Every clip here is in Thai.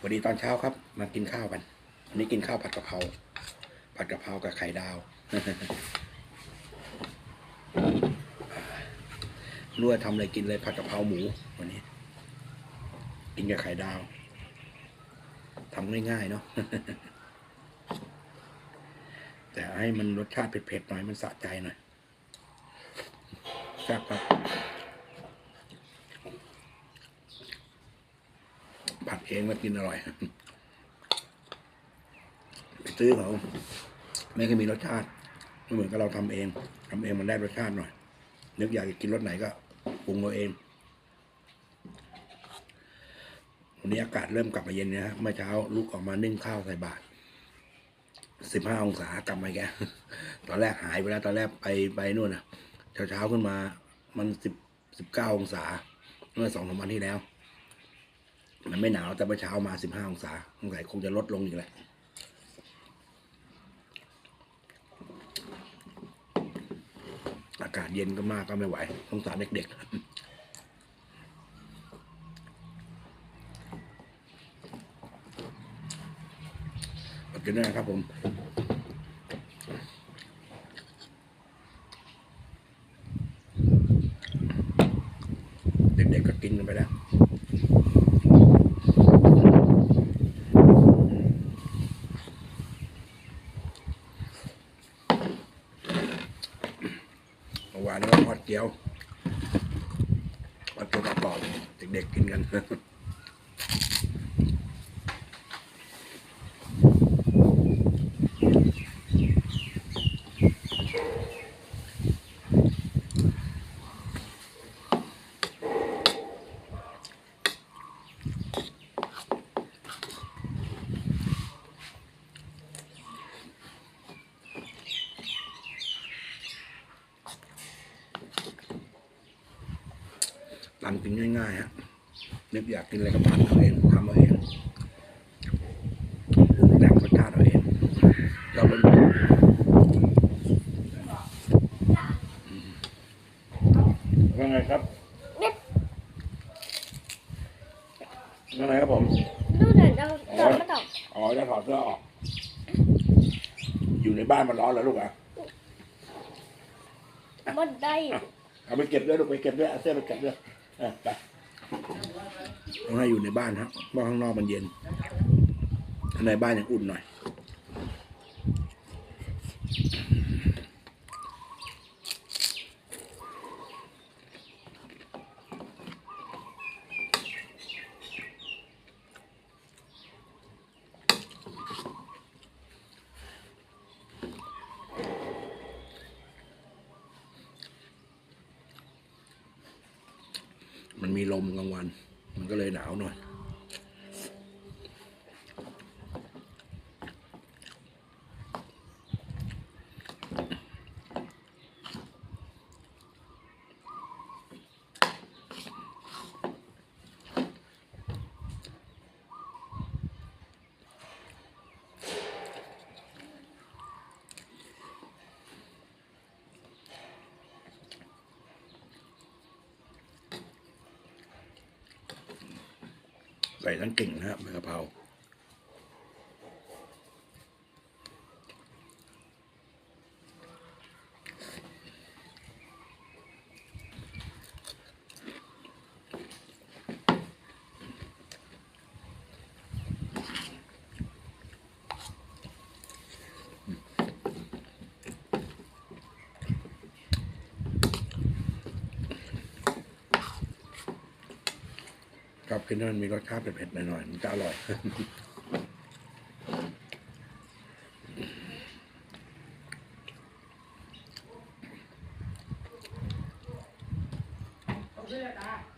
สวัสดีตอนเช้าครับ มากินข้าวกันวันนี้กินข้าวผัดกะเพราผัดกะเพรากับไข่ดาวรู้ว่าทำอะไรกินเลยผัดกะเพราหมูวันนี้ กินกับไข่ดาวทำง่ายๆเนาะแต่ให้มันรสชาติเผ็ดๆหน่อยมันสะใจหน่อยแซ่บครับ ผัดเองมากินอร่อยไปซื้อเขาไม่เคยมีรสชาติไม่เหมือนกับเราทำเองทำเองมันได้รสชาติหน่อย นึกอยากจะกินรสไหนก็ปรุงเอาเองวันนี้อากาศเริ่มกลับมาเย็นนะฮะเมื่อเช้าลูกออกมานึ่งข้าวใส่บาตรสิบห้าองศากลับมาแกตอนแรกหายไปแล้ว ตอนแรกไปไปนู่นนะเช้าเช้าขึ้นมา มันสิบสิบเก้าองศา เมื่อสองสามวันที่แล้ว มันไม่หนาวแต่เมื่อเช้ามาสิบห้าองศาสงสัยคงจะลดลงอีกแหละอากาศเย็นก็มากก็ไม่ไหวสงสารเด็กๆขอบคุณด้วยนะครับผม เด็กๆก็กินกันไปแล้ว เมื่อวานนี้ก็ทอดเกี๊ยวทอดเกี๊ยวกระป๋ อง เด็กๆกินกันรันกินง่ายๆฮะนึกอยากกินอะไรก็ปั่นเอาเองทำเอาเองปรุงแต่งรสชาติเอาเองเราเป็นว่าไงครับว่าไงครับผมดูหน่อยเราตอบไม่ตอบอ๋อจะถอดเสื้อออก อยู่ในบ้านมันร้อนแล้วลูกอะบนได้ เอาไปเก็บด้วยลูกไปเก็บด้วยเอาเสื้อไปเก็บด้วย ออกไปต้องให้อยู่ในบ้านครับเพราะข้างนอกมันเย็นในบ้านยังอุ่นหน่อย มันมีลมกลางวัน มันก็เลยหนาวหน่อย ส่ทั้งเก่งนะครับใบกะเพรา ครับกินที่มันมีรสชาติเผ็ดๆหน่อยๆมันจะอร่อยอ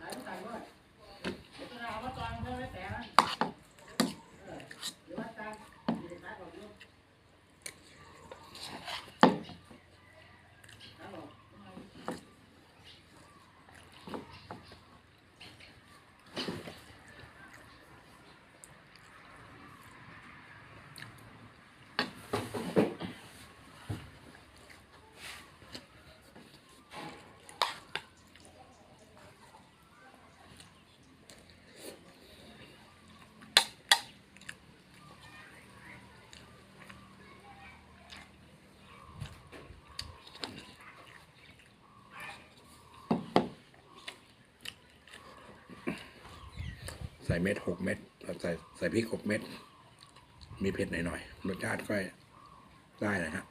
ส่เม็ดหกเม็ดเราใส่ใส่พริกหกเม็ด มีเผ็ดหน่อยๆรสชาติก็ได้นะฮะผั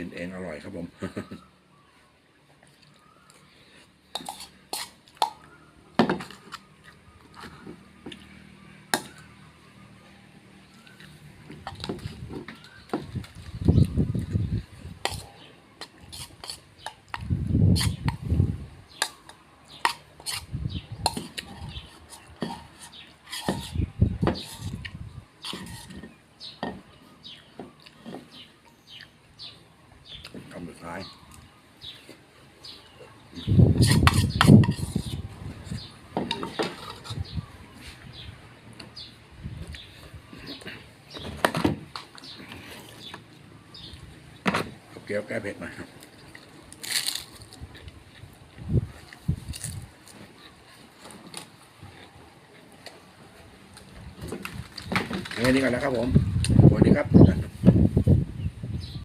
กินเองอร่อยครับผมำสุดท้ายเกี๊ยวแก้เผ็ดหน่อยครับแค่นี้ก่อนนะครับผมสวัสดีครับ